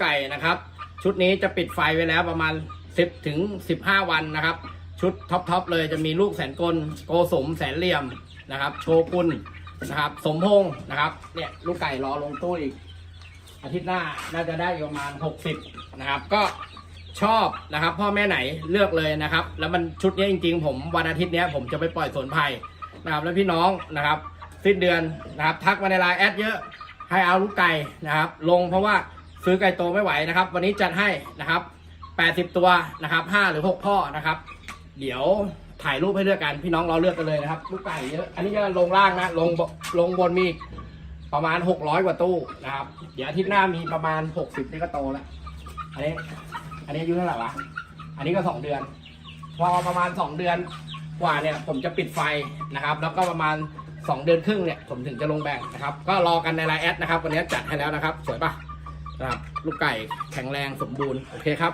ไก่นะครับ ชุดนี้จะปิดไฟไว้แล้วประมาณ 10ถึง15 วันนะครับ ชุดท็อปทอปเลยจะมีลูกแสนกลโกสมแสนเหลี่ยมนะครับ โชกุนนะครับ สมพงษ์นะครับเนี่ยลูกไก่รอลงตู้อีกอาทิตย์หน้าน่าจะได้ประมาณ 60 นะครับ ก็ชอบนะครับ พ่อแม่ไหนเลือกเลยนะครับ แล้วมันชุดนี้จริง ๆ ผมวันอาทิตย์นี้ผมจะไปปล่อยสวนไผ่นะครับ แล้วพี่น้องนะครับสิ้นเดือนนะครับ ทักมาในไลน์แอดเยอะให้เอาลูกไก่นะครับ ลงเพราะว่า ซื้อไก่โตไม่ไหวนะครับ วันนี้จัดให้นะครับ 80 ตัวนะครับ 5 หรือ 6 พ่อนะครับ เดี๋ยวถ่ายรูปให้เลือกกันพี่น้องเราเลือกกันเลยนะครับลูกไก่เยอะอันนี้จะลงล่างนะลงลงบนมีประมาณ 600 กว่าตู้นะครับ เดี๋ยวอาทิตย์หน้ามีประมาณ 60นี่ก็โตแล้วอันนี้ อันนี้อายุเท่าไหร่วะอันนี้ก็ 2 เดือน พอประมาณ 2 เดือนกว่าเนี่ยผมจะปิดไฟนะครับ แล้วก็ประมาณ 2 เดือนครึ่งเนี่ยผมถึงจะลงแบ่งนะครับ ก็รอกันในไลน์แอดนะครับวันนี้จัดให้แล้วนะครับ สวยปะ นะครับลูกไก่แข็งแรงสมบูรณ์ โอเคครับ